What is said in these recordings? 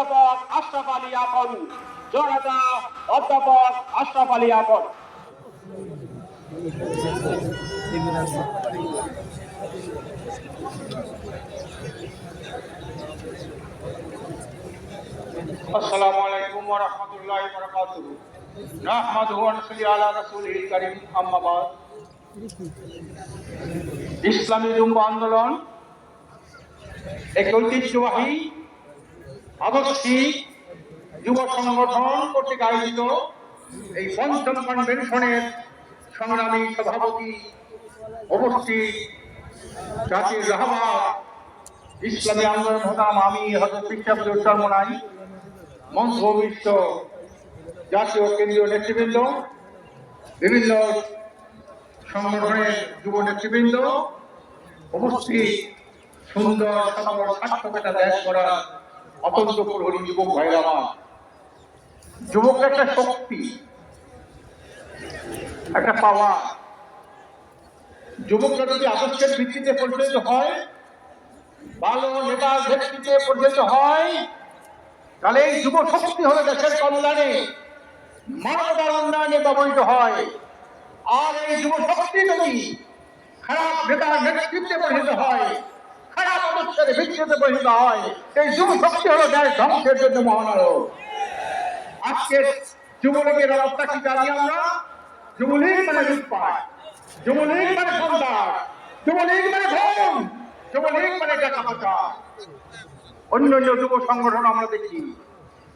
অধ্যাপক আশরাফ আলী আকন জনতা, অধ্যাপক আশরাফ আলী আকন আসসালামু আলাইকুম ওয়া রাহমাতুল্লাহি ওয়া বারাকাতুহু। নাহমাদুহু ওয়া নুসাল্লি আলা রাসূলিল কারীম, আম্মা বাদ। ইসলামী যুব আন্দোলন এক ঐতিহ্যবাহী আদর্শিক যুব সংগঠন কর্তৃক আয়োজিত এই পঞ্চম কনভেনশনের সংগ্রামী সভাপতি উপস্থিত জাতির রহমান ইসলামী আন্দোলন হতাম আমি হজরত পিসাবুল চর্মনাই মঞ্চ বিশ্ব জাতীয় কেন্দ্রীয় নেতৃবৃন্দ, বিভিন্ন সংগঠনের যুব নেতৃবৃন্দ, উপস্থিত সুন্দর সবল সার্থকতা দেশ করার অত্যন্ত প্রহরী যুবক ভাইরা আমার যুবক একটা শক্তি, একটা পাওয়া যুবকরা যদি আদর্শের ভিত্তিতে পরিচালিত হয় ভালো নেতার ব্যক্তিতে পরিচালিত হয়, তাহলে এই যুব শক্তি হলো দেশের কল্যাণে মানবতার উন্নয়নে ব্যবহৃত হয়। আর এই যুব শক্তি যদি খারাপ নেতার নেতৃত্বে পরিণত হয় অবস্থার ভিত্তিতে পরিণত হয়। এই যুব শক্তি হলো দেশ ধ্বংসের জন্য মহানায়ক। আজকের যুবলীগের অবস্থা কি জানি আমরা? যুবলীগ মানে লুটপাট। যুবলীগ মানে সন্ত্রাস যুবলীগ মানে ধন যুবলীগ মানে টাকা পয়সা অন্য অন্য যুব সংগঠন আমরা দেখি।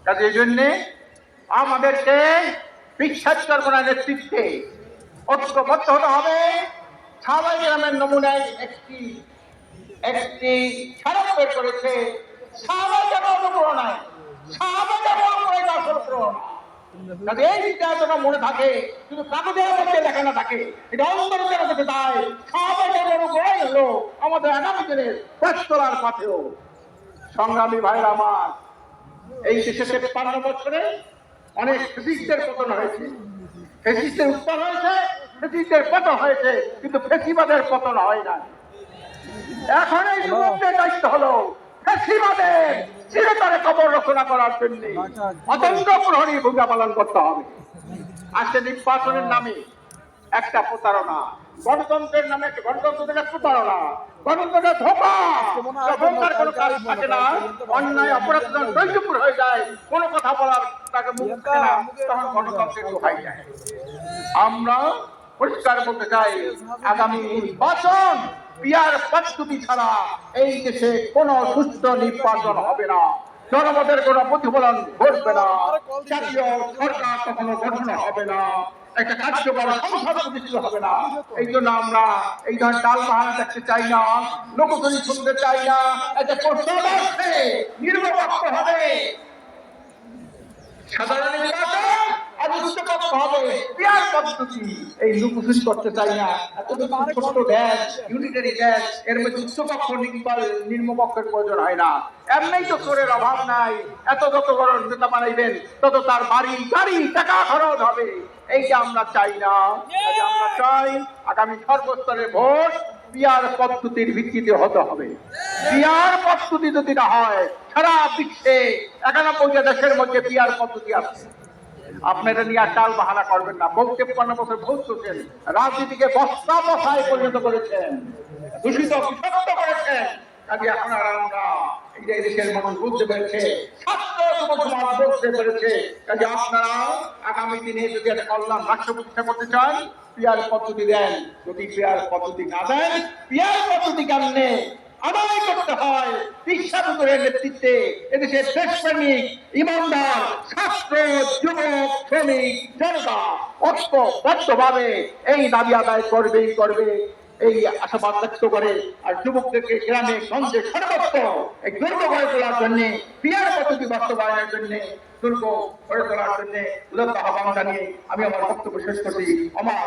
কাজে এই জন্যে আমাদেরকে বিশ্বাস করব না নেতৃত্বে ঐক্যবদ্ধ হতে হবে। সাবাই গ্রামের নমুনায় একটি একটি স্মারক বের করেছে। এই চিন্তা মনে থাকে লেখা না থাকে, এটা যেন আমাদের সংগ্রামী ভাইরা আমার, এই দেশে তেপ্পান্ন বছরে অনেক ফেসিস্টের পতন হয়েছে। ফেসিস্টের উত্তর হয়েছে, ফেসিস্টের পতন হয়েছে, কিন্তু ফেসিবাদের পতন হয় না এখন এই যুবকদের দায়িত্ব হলো ফেসিবাদের চিরতরে কবর রচনা করার জন্য অতন্ত প্রহরী ভূমিকা পালন করতে হবে। আজকে নির্বাচনের নামে একটা প্রতারণা গণতন্ত্রের নামে একটা গণতন্ত্রের একটা প্রতারণা গণতন্ত্রের যখন কোনো কাজ থাকে না অন্যায় অপরাধ দৈর্যপুর হয়ে যায় কোনো কথা বলার তাকে মুখ থাকে না তখন গণতন্ত্রের দোহাই যায়। আমরা পরিষ্কার বলতে চাই, আগামী নির্বাচন পিয়ার পদ্ধতি ছাড়া এই দেশে কোনো সুস্থ নির্বাচন হবে না। জনমতের কোনো প্রতিফলন ঘটবে না। জাতীয় সরকার কখনো গঠন হবে না। একটা কার্যকর সংসদ প্রতিষ্ঠিত হবে না। এই জন্য আমরা এই ধরনের ডাল দেখতে চাই না শুনতে চাই না। একটা আসছে নির্বাচন হবে। সাধারণ নির্বাচন এই আমরা চাই না। আমরা চাই আগামী ভোট পিয়ার পদ্ধতির ভিত্তিতে হতে হবে। বিয়ার পদ্ধতি যদি না হয়, সারা বিশ্বে একানব্বইটা দেশের মধ্যে পিয়ার পদ্ধতি আছে। আপনারা নিয়ে আর টাল বাহানা করবেন না। বহু তেপ্পান্ন বছর ভোট করছেন, রাজনীতিকে বস্তা বসায় পরিণত করেছেন, দূষিত বিষাক্ত করেছেন। কাজে আমরা এই দেশের মানুষ বুঝতে পেরেছে বুঝতে পেরেছে। কাজে আপনারা আগামী দিনে যদি একটা কল্যাণ রাষ্ট্র প্রতিষ্ঠা করতে চান, পিয়ার পদ্ধতি দেন। যদি পিয়ার পদ্ধতি না দেন, পিয়ার পদ্ধতি কেমনে? আদায় করতে হয়। বিশ্বাসের নেতৃত্বে এদেশের দেশপ্রেমিক ইমানদার, ছাত্র, যুবক, শ্রমিক, জনতা ঐক্যবদ্ধভাবে এই দাবি আদায় করবেই করবে। এই আশাবাদ ব্যক্ত করে আর যুবকদেরকে গ্রামে, গঞ্জে সর্বত্র এই দুর্গ গড়ে তোলার জন্য, পিয়ার পদ্ধতি বাস্তবায়নের জন্য, দুর্গ গড়ে তোলার জানিয়ে আমি আমার বক্তব্য শেষ করছি। আমার